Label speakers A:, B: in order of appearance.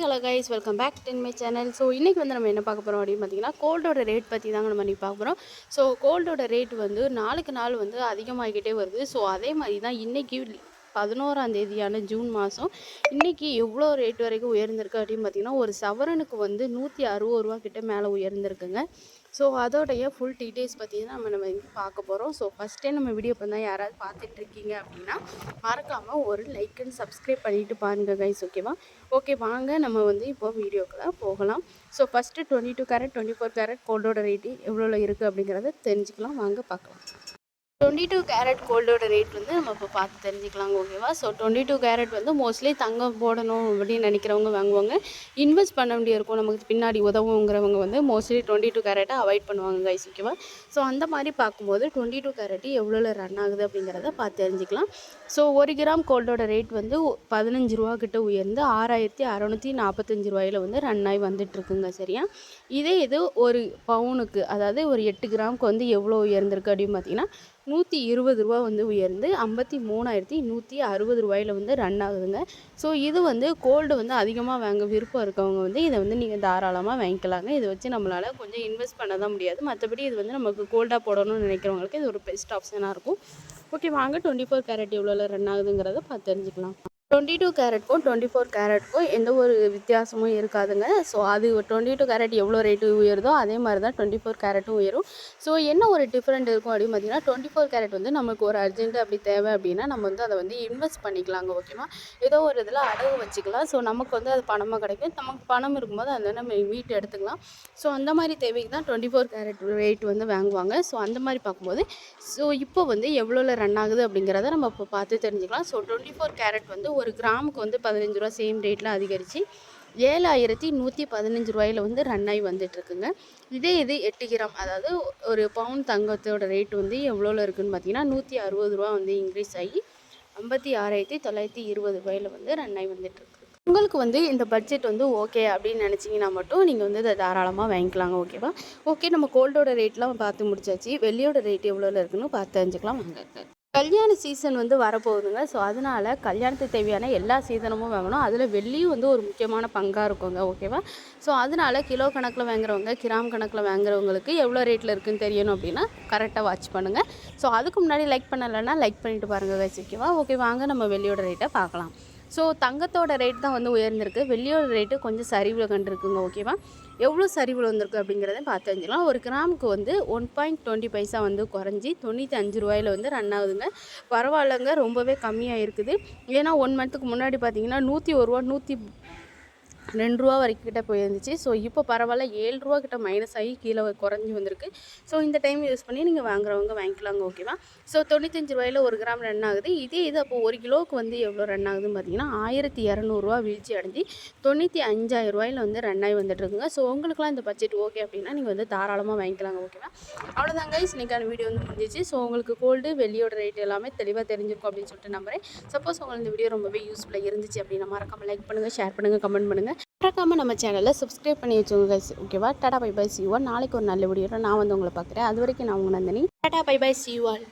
A: Hello guys welcome back then my channel so இன்றைக்கி வந்து நம்ம என்ன பார்க்க போகிறோம் அப்படின்னு பார்த்தீங்கன்னா கோல்டோட ரேட் பற்றி தாங்க நம்ம இன்றைக்கி பார்க்க போகிறோம் ஸோ கோல்டோட ரேட் வந்து நாளுக்கு நாள் வந்து அதிகமாகிக்கிட்டே வருது. ஸோ அதே மாதிரி தான் இன்றைக்கி பதினோராம் தேதியான ஜூன் மாதம் இன்றைக்கி எவ்வளோ ரேட் வரைக்கும் உயர்ந்திருக்கு அப்படின்னு பார்த்தீங்கன்னா ஒரு சவரனுக்கு வந்து நூற்றி அறுபது ரூபா கிட்ட மேலே உயர்ந்திருக்குங்க. ஸோ அதோடைய ஃபுல் டீட்டெயில்ஸ் பற்றி தான் நம்ம நம்ம இங்கே பார்க்க போகிறோம் ஸோ ஃபஸ்ட்டே நம்ம வீடியோ இப்போ தான் யாராவது பார்த்துட்ருக்கீங்க அப்படின்னா மறக்காமல் ஒரு லைக் அண்ட் சப்ஸ்கிரைப் பண்ணிவிட்டு பாருங்கள் கைஸ் ஓகேவா ஓகே வாங்க. நம்ம வந்து இப்போ வீடியோக்குள்ள போகலாம். So first twenty two carat twenty four carat கோல்டோட rate எவ்வளோ இருக்குது அப்படிங்கிறத தெரிஞ்சுக்கலாம். வாங்க பார்க்கலாம். டுவெண்ட்டி டூ கேரட் கோல்டோட ரேட் வந்து நம்ம இப்போ பார்த்து தெரிஞ்சுக்கலாங்க ஓகேவா ஸோ டுவெண்ட்டி டூ கேரட் வந்து மோஸ்ட்லி தங்கம் போடணும் அப்படின்னு நினைக்கிறவங்க வாங்குவாங்க. இன்வெஸ்ட் பண்ண வேண்டியிருக்கும் நமக்கு பின்னாடி உதவுங்கிறவங்க வந்து மோஸ்ட்லி டுவெண்ட்டி டூ கேரட்டை அவாய்ட் பண்ணுவாங்க கைஸ் ஓகேவா ஸோ அந்த மாதிரி பார்க்கும்போது டுவெண்ட்டி டூ கேரட் எவ்வளோ ரன் ஆகுது அப்படிங்கிறத பார்த்து தெரிஞ்சுக்கலாம். ஸோ ஒரு கிராம் கோல்டோட ரேட் வந்து பதினஞ்சு ரூபா கிட்ட உயர்ந்து ஆறாயிரத்தி அறநூற்றி நாற்பத்தஞ்சு ரூபாயில் வந்து ரன் ஆகி வந்துட்டுருக்குங்க சரியா? இதே இது ஒரு பவுனுக்கு அதாவது ஒரு எட்டு கிராமுக்கு வந்து எவ்வளோ உயர்ந்திருக்கு அப்படின்னு பார்த்தீங்கன்னா நூற்றி இருபது ரூபா வந்து உயர்ந்து ஐம்பத்தி மூணாயிரத்தி நூற்றி அறுபது ரூபாயில் வந்து ரன் ஆகுதுங்க. ஸோ இது வந்து கோல்டு வந்து அதிகமாக வாங்க விருப்பம் இருக்கவங்க வந்து இதை வந்து நீங்கள் தாராளமாக வாங்கிக்கலாங்க. இதை வச்சு நம்மளால் கொஞ்சம் இன்வெஸ்ட் பண்ண தான் முடியாது. மற்றபடி இது வந்து நமக்கு கோல்டாக போடணும்னு நினைக்கிறவங்களுக்கு இது ஒரு பெஸ்ட் ஆப்ஷனாக இருக்கும். ஓகே வாங்க டுவெண்ட்டி ஃபோர் கேரட் எவ்வளோவில் ரன் ஆகுதுங்கிறத பார்த்து தெரிஞ்சுக்கலாம். டுவெண்ட்டி டூ கேரட்க்கும் டுவெண்ட்டி ஃபோர் கேரட்க்கும் எந்த ஒரு வித்தியாசமும் இருக்காதுங்க. ஸோ அது டுவெண்ட்டி டூ கேரட் எவ்வளோ ரேட்டு உயருதோ அதே மாதிரி தான் டுவெண்ட்டி ஃபோர் கேரட்டும் உயரும். ஸோ என்ன ஒரு டிஃப்ரெண்ட் இருக்கும் அப்படின்னு பார்த்தீங்கன்னா டுவெண்ட்டி ஃபோர் கேரட் வந்து நமக்கு ஒரு அர்ஜென்ட் அப்படி தேவை அப்படின்னா நம்ம வந்து அதை வந்து இன்வெஸ்ட் பண்ணிக்கலாங்க ஓகேவா ஏதோ ஒரு இதில் அடகு வச்சுக்கலாம். ஸோ நமக்கு வந்து அது பணமாக கிடைக்கும். நமக்கு பணம் இருக்கும்போது அதை நம்ம வீட்டு எடுத்துக்கலாம். ஸோ அந்த மாதிரி தேவைக்கு தான் டுவெண்ட்டி ஃபோர் கேரட் ரேட் வந்து வாங்குவாங்க. ஸோ அந்த மாதிரி பார்க்கும்போது ஸோ இப்போ வந்து எவ்வளோ ரன் ஆகுது அப்படிங்கிறத நம்ம இப்போ பார்த்து தெரிஞ்சுக்கலாம். ஸோ டுவெண்ட்டி ஃபோர் கேரட் வந்து ஒரு கிராமுக்கு வந்து பதினஞ்சு ரூபா சேம் ரேட்டில் அதிகரித்து ஏழாயிரத்தி நூற்றி பதினஞ்சு ரூபாயில் வந்து ரன் ஆகி வந்துட்டுருக்குங்க. இதே இது எட்டு கிராம் அதாவது ஒரு பவுன் தங்கத்தோட ரேட் வந்து எவ்வளோவில் இருக்குதுன்னு பார்த்தீங்கன்னா நூற்றி அறுபது ரூபா வந்து இன்க்ரீஸ் ஆகி ஐம்பத்தி ஆறாயிரத்தி தொள்ளாயிரத்தி இருபது ரூபாயில் வந்து ரன் ஆகி வந்துட்டுருக்கு. உங்களுக்கு வந்து இந்த பட்ஜெட் வந்து ஓகே அப்படின்னு நினச்சிங்கன்னா மட்டும் நீங்கள் வந்து இதை தாராளமாக வாங்கிக்கலாங்க ஓகேவா ஓகே நம்ம கோல்டோட ரேட்லாம் பார்த்து முடிச்சாச்சு. வெள்ளியோட ரேட் எவ்வளோ இருக்குன்னு பார்த்து தெரிஞ்சுக்கலாம் வாங்க. கல்யாண சீசன் வந்து வரப்போகுதுங்க. ஸோ அதனால் கல்யாணத்துக்கு தேவையான எல்லா சீசனமும் வாங்கணும். அதில் வெள்ளியும் வந்து ஒரு முக்கியமான பங்காக இருக்குங்க. ஓகேவா ஸோ அதனால் கிலோ கணக்கில் வாங்குறவங்க கிராம் கணக்கில் வாங்குறவங்களுக்கு எவ்வளோ ரேட்டில் இருக்குன்னு தெரியணும் அப்படின்னா கரெக்டாக வாட்ச் பண்ணுங்கள் ஸோ அதுக்கு முன்னாடி லைக் பண்ணலைன்னா லைக் பண்ணிவிட்டு பாருங்கள் கைஸ் ஓகேவா ஓகே வாங்க. நம்ம வெள்ளியோட ரேட்டை பார்க்கலாம். ஸோ தங்கத்தோட ரேட் தான் வந்து உயர்ந்திருக்கு. வெள்ளியோட ரேட்டு கொஞ்சம் சரிவில் கண்டிருக்குங்க ஓகேவா எவ்வளோ சரிவில் வந்திருக்கு அப்படிங்கிறத பார்த்து தெரிஞ்சுக்கலாம். ஒரு கிராமுக்கு வந்து ஒன் பாயிண்ட் டுவெண்ட்டி பைசா வந்து குறைஞ்சி தொண்ணூற்றி அஞ்சு ரூபாயில் வந்து ரன் ஆகுதுங்க. பரவாயில்லைங்க ரொம்பவே கம்மியாக இருக்குது ஏன்னா ஒன் மந்த்துக்கு முன்னாடி பார்த்தீங்கன்னா நூற்றி ஒரு ரூபா நூற்றி ரெண்டு ரூபா வரைக்கும் கிட்ட போயிருந்துச்சு. ஸோ இப்போ பரவாயில்ல ஏழு ரூபா கிட்ட மைனஸ் ஆகி கீழே குறைஞ்சி வந்திருக்கு. ஸோ இந்த டைம் யூஸ் பண்ணி நீங்கள் வாங்குறவங்க வாங்கிக்கலாங்க ஓகேவா ஸோ தொண்ணூத்தஞ்சு ரூபாயில் ஒரு கிராம் ரன் ஆகுது. இதே இது அப்போ ஒரு கிலோவுக்கு வந்து எவ்வளோ ரன் ஆகுதுன்னு பார்த்தீங்கன்னா ஆயிரத்தி இரநூறுவா வீழ்ச்சி அடைஞ்சி தொண்ணூற்றி அஞ்சாயிரம் ரூபாயில் வந்து ரன் ஆகி வந்துட்டுருக்குங்க ஸோ உங்களுக்குலாம் இந்த பட்ஜெட் ஓகே அப்படின்னா நீங்கள் வந்து தாராளமாக வாங்கிக்கலாங்க ஓகேவா அவ்வளோதாங்க இன்னைக்கான வீடியோ வந்து முடிஞ்சிச்சு. ஸோ உங்களுக்கு கோல்டு வெளியோட ரேட் எல்லாமே தெளிவாக தெரிஞ்சிருக்கும் அப்படின்னு சொல்லிட்டு நம்புறேன். சப்போஸ் உங்களுக்கு இந்த வீடியோ ரொம்பவே யூஸ்ஃபுல்லாக இருந்துச்சு அப்படின்னா மறக்காமல் லைக் பண்ணுங்கள் ஷேர் பண்ணுங்கள் கமெண்ட் பண்ணுங்கள் மறக்காமல் நம்ம சேனலில் சப்ஸ்கிரைப் பண்ணி வச்சுக்கோங்க கைஸ் ஓகேவா டாடா பை பை சிவா நாளைக்கு ஒரு நல்ல வீடியோ நான் வந்து உங்களை பார்க்குறேன். அது வரைக்கும் நான் உங்கள் நந்தினி. Tata bye bye சிவால்